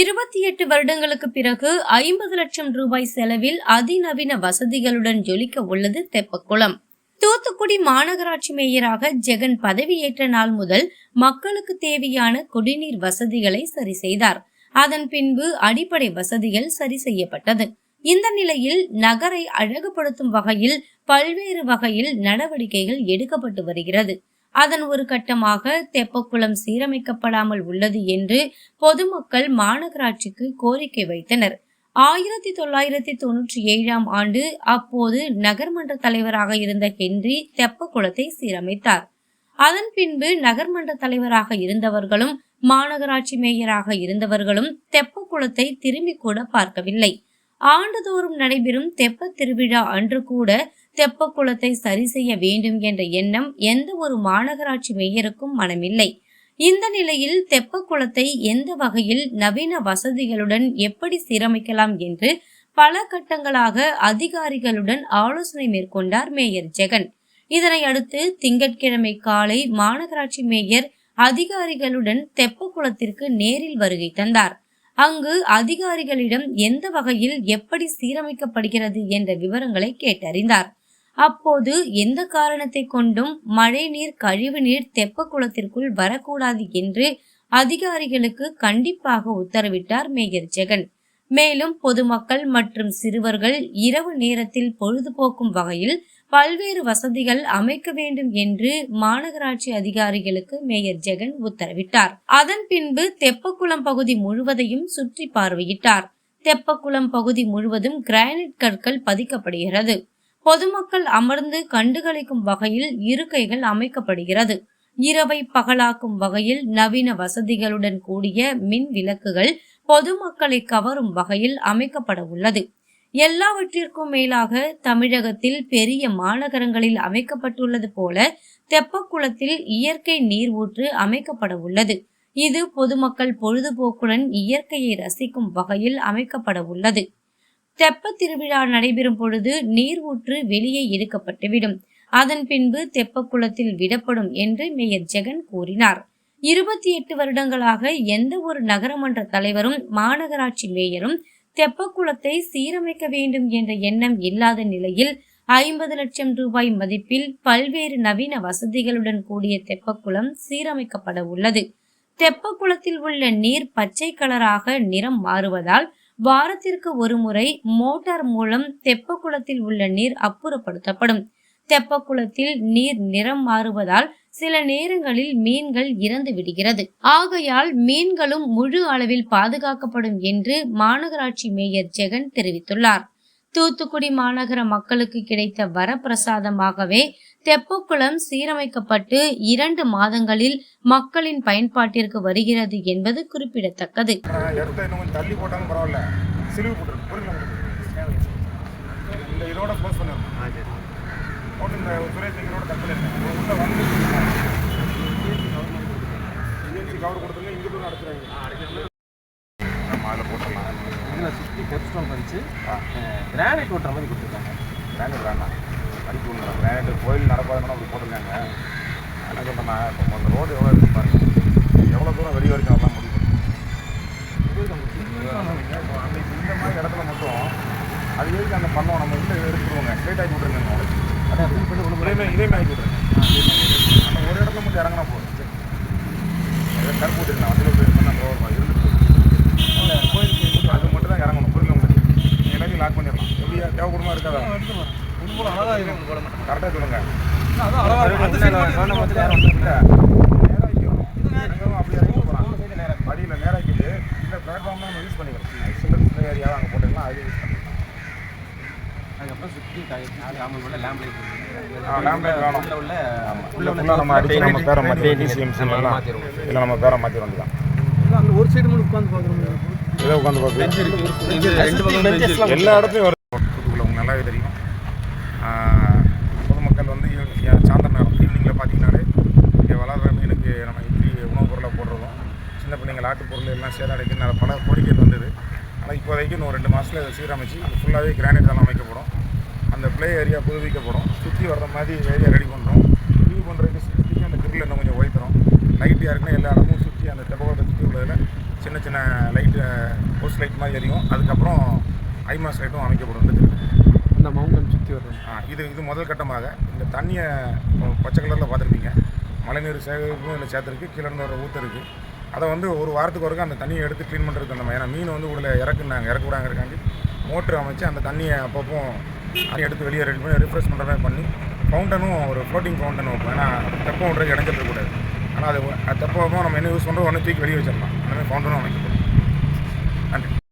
இருபத்தி எட்டு வருடங்களுக்கு பிறகு ஐம்பது லட்சம் ரூபாய் செலவில் அதிநவீன வசதிகளுடன் ஜொலிக்க உள்ளது தெப்பக்குளம். தூத்துக்குடி மாநகராட்சி மேயராக ஜெகன் பதவியேற்ற நாள் முதல் மக்களுக்கு தேவையான குடிநீர் வசதிகளை சரி செய்தார். அதன் பின்பு அடிப்படை வசதிகள் சரி செய்யப்பட்டது. இந்த நிலையில் நகரை அழகுபடுத்தும் வகையில் பல்வேறு வகையில் நடவடிக்கைகள் எடுக்கப்பட்டு வருகிறது. அதன் ஒரு கட்டமாக தெப்பக்குளம் சீரமைக்கப்படாமல் உள்ளது என்று பொதுமக்கள் மாநகராட்சிக்கு கோரிக்கை வைத்தனர். ஆயிரத்தி தொள்ளாயிரத்தி தொன்னூற்றி ஏழாம் ஆண்டு அப்போது நகர்மன்ற தலைவராக இருந்த ஹென்றி தெப்பக்குளத்தை சீரமைத்தார். அதன் பின்பு நகர்மன்ற தலைவராக இருந்தவர்களும் மாநகராட்சி மேயராக இருந்தவர்களும் தெப்பக்குளத்தை திரும்பி கூட பார்க்கவில்லை. ஆண்டுதோறும் நடைபெறும் தெப்ப திருவிழா அன்று கூட தெப்பக்குளத்தை சரி செய்ய வேண்டும் என்ற எண்ணம் எந்த ஒரு மாநகராட்சி மேயருக்கும் மனமில்லை. இந்த நிலையில் தெப்பக்குளத்தை எந்த வகையில் நவீன வசதிகளுடன் எப்படி சீரமைக்கலாம் என்று பல கட்டங்களாக அதிகாரிகளுடன் ஆலோசனை மேற்கொண்டார் மேயர் ஜெகன். இதனை அடுத்து திங்கட்கிழமை காலை மாநகராட்சி மேயர் அதிகாரிகளுடன் தெப்பக்குளத்திற்கு நேரில் வருகை தந்தார். அங்கு அதிகாரிகளிடம் எந்த வகையில் எப்படி சீரமைக்கப்படுகிறது என்ற விவரங்களை கேட்டறிந்தார். அப்போது எந்த காரணத்தை கொண்டும் மழைநீர் கழிவுநீர் தெப்பக்குளத்திற்குள் வரக்கூடாது என்று அதிகாரிகளுக்கு கண்டிப்பாக உத்தரவிட்டார் மேயர் ஜெகன். மேலும் பொதுமக்கள் மற்றும் சிறுவர்கள் இரவு நேரத்தில் பொழுதுபோக்கும் வகையில் பல்வேறு வசதிகள் அமைக்க வேண்டும் என்று மாநகராட்சி அதிகாரிகளுக்கு மேயர் ஜெகன் உத்தரவிட்டார். அதன் பின்பு தெப்பக்குளம் பகுதி முழுவதையும் சுற்றி பார்வையிட்டார். தெப்பக்குளம் பகுதி முழுவதும் கிரானைட் கற்கள் பதிக்கப்படுகிறது. பொதுமக்கள் அமர்ந்து கண்டுகளிக்கும் வகையில் இருக்கைகள் அமைக்கப்படுகிறது. இரவை பகலாக்கும் வகையில் நவீன வசதிகளுடன் கூடிய மின் விளக்குகள் பொதுமக்களை கவரும் வகையில் அமைக்கப்பட உள்ளது. எல்லாவற்றிற்கும் மேலாக தமிழகத்தில் பெரிய மாநகரங்களில் அமைக்கப்பட்டுள்ளது போல தெப்பக்குளத்தில் இயற்கை நீர் ஊற்று அமைக்கப்பட உள்ளது. இது பொதுமக்கள் பொழுதுபோக்குடன் இயற்கையை ரசிக்கும் வகையில் அமைக்கப்பட உள்ளது. தெப்ப திருவிழா நடைபெறும் பொழுது நீர் ஊற்று வெளியே எடுக்கப்பட்டுவிடும் அதன் பின்பு தெப்பக்குளத்தில் விடப்படும் என்று மேயர் ஜெகன் கூறினார். இருபத்தி எட்டு வருடங்களாக எந்த ஒரு நகரமன்ற தலைவரும் மாநகராட்சி மேயரும் தெப்பக்குளத்தை சீரமைக்க வேண்டும் என்ற எண்ணம் இல்லாத நிலையில் ஐம்பது லட்சம் ரூபாய் மதிப்பில் பல்வேறு நவீன வசதிகளுடன் கூடிய தெப்பக்குளம் சீரமைக்கப்பட உள்ளது. தெப்பக்குளத்தில் உள்ள நீர் பச்சை கலராக நிறம் மாறுவதால் வாரத்திற்கு ஒரு முறை மோட்டார் மூலம் தெப்பக்குளத்தில் உள்ள நீர் அப்புறப்படுத்தப்படும். தெப்பக்குளத்தில் நீர் நிறம் மாறுவதால் சில நேரங்களில் மீன்கள் இறந்து விடுகிறது. ஆகையால் மீன்களும் முழு அளவில் பாதுகாக்கப்படும் என்று மாநகராட்சி மேயர் ஜெகன் தெரிவித்துள்ளார். தூத்துக்குடி மாநகர மக்களுக்கு கிடைத்த வரப்பிரசாதமாகவே தெப்பக்குளம் சீரமைக்கப்பட்டு இரண்டு மாதங்களில் மக்களின் பயன்பாட்டிற்கு வருகிறது என்பது குறிப்பிடத்தக்கது. நம்ம அதில் இதில் சுற்றி கெப்ஸ்டோன் ஆ. கிரானைட் ஓட்டுற மாதிரி கொடுத்துருக்காங்க. கிரானைட் வேண்டாம். அடிக்க ஒன்று கிரானைட் கோயில் நடப்பாதுன்னு அப்படி போட்டிருக்காங்க. என்ன சொல்கிறேன்னா இப்போ அந்த ரோடு எவ்வளோ இருக்கு பாருங்க. எவ்வளோ தூரம் வெளியே வரைக்கும் அதெல்லாம் முடிவு இப்போ அந்த இந்த மாதிரி இடத்துல மட்டும் அது எதுக்கு அந்த பண்ணோம்? நம்ம இல்லை எடுத்துருவோங்க ஸ்ட்ரைட் ஆக்கி விட்ருங்க அதை ஃபில் பண்ணி ஒன்று இதே இதே மாதிரி ஆக்கி விட்ருங்க அந்த ஒரு இடத்துல மட்டும் இறங்கினா போதும். கருப்பு விட்டுருந்தேன் அதில் போய் பண்ண அந்த இருந்துட்டு கோயிலுக்கு அது மட்டும் தான் இறங்கணும் புரியல உங்களுக்கு நீங்கள் எல்லாத்தையும் லாக் பண்ணிடலாம். எப்படியா தேவைப்படுமா இருக்காதா? கரெக்டாக சொல்லுங்க. படியில நேரா வைக்கிட்டு, இந்த ல நம்ம சின்ன area வா அங்க போட்டுக்கலாம், அதுலயே use பண்ணிக்கலாம். அதுக்கப்புறம் சுற்றி லேம்ப் லைட் lamp light வேணும். உள்ள உள்ள நம்ம அடிச்சு நம்ம பேரை எல்லாம். இல்ல, நம்ம பேரை வேண்டியதான். அந்த ஒரு சைடு மட்டும் உட்காந்து பார்க்குறோம் இதை உட்காந்து எல்லா இடத்துலயும் வரும். உங்களுக்கு நல்லாவே தெரியும். பொதுமக்கள் வந்து ஈவ்- யா- சாயந்தர நேரம் ஈவினிங்கில் பார்த்தீங்கன்னாலே இங்கே வளர்கிற மீனுக்கு நம்ம இட்லி உணவுப் பொருளை போடுறதும் சின்ன பிள்ளைங்க ஆட்டு பொருள் எல்லாம் சேதாரிக்கு நிறைய பல கோரிக்கைகள் வந்தது. ஆனால் இப்போதைக்கு இன்னும் ரெண்டு மாதத்தில் இதை சீரமைச்சு ஃபுல்லாகவே கிரானைட் எல்லாம் அமைக்கப்படும். அந்த ப்ளே ஏரியா புதுப்பிக்கப்படும். சுற்றி வர்ற மாதிரி ஏரியா ரெடி பண்ணுறோம் வியூ பண்ணுறதுக்கு சுற்றி அந்த கிரில் இன்னும் கொஞ்சம் உயர்த்துறோம் லைட் யாருக்குன்னா எல்லா இடமும் சுற்றி அந்த தெப்பகுளத்தை சுற்றி உள்ளதில் சின்ன சின்ன லைட்டு போஸ்ட் லைட் மாதிரி எரியும். அதுக்கப்புறம் ஐமாஸ் லைட்டும் அமைக்கப்படும். இந்த. இந்த மவுண்டன் சுற்றி வர்றது. ஆ, இது இது முதல் கட்டமாக. இந்த தண்ணியை பச்சை கலரில் பார்த்துருப்பீங்க. மழைநீர் சேகரிப்பும் இதில் சேர்த்துருக்கு. கீழே இருந்து வர ஊற்று இருக்குது அதை வந்து ஒரு வாரத்துக்கு ஒருக்க அந்த தண்ணியை எடுத்து க்ளீன் பண்ணுறதுக்கு அந்த ஏன்னா மீன் வந்து உள்ள இறக்குனாங்க இறக்க விடாங்க இருக்காண்டி மோட்ரு அமைச்சு அந்த தண்ணியை அப்பப்போ எடுத்து வெளியே ரெடி பண்ணி ரிஃப்ரெஷ் பண்ணுற மாதிரி பண்ணி ஃபவுண்டனும் ஒரு ஃப்ளோட்டிங் ஃபவுண்டன் வைப்போம் ஏன்னா தெப்பம் விட்றதுக்கு இடைஞ்சல் இருக்கக்கூடாது. ஆனால் அது அது நம்ம என்ன யூஸ் பண்ணுறோம் ஒன்று தூக்கி வெளியே வச்சிடலாம். அந்த மாதிரி ஃபவுண்டனும் அமைக்கப்படும் நன்றி.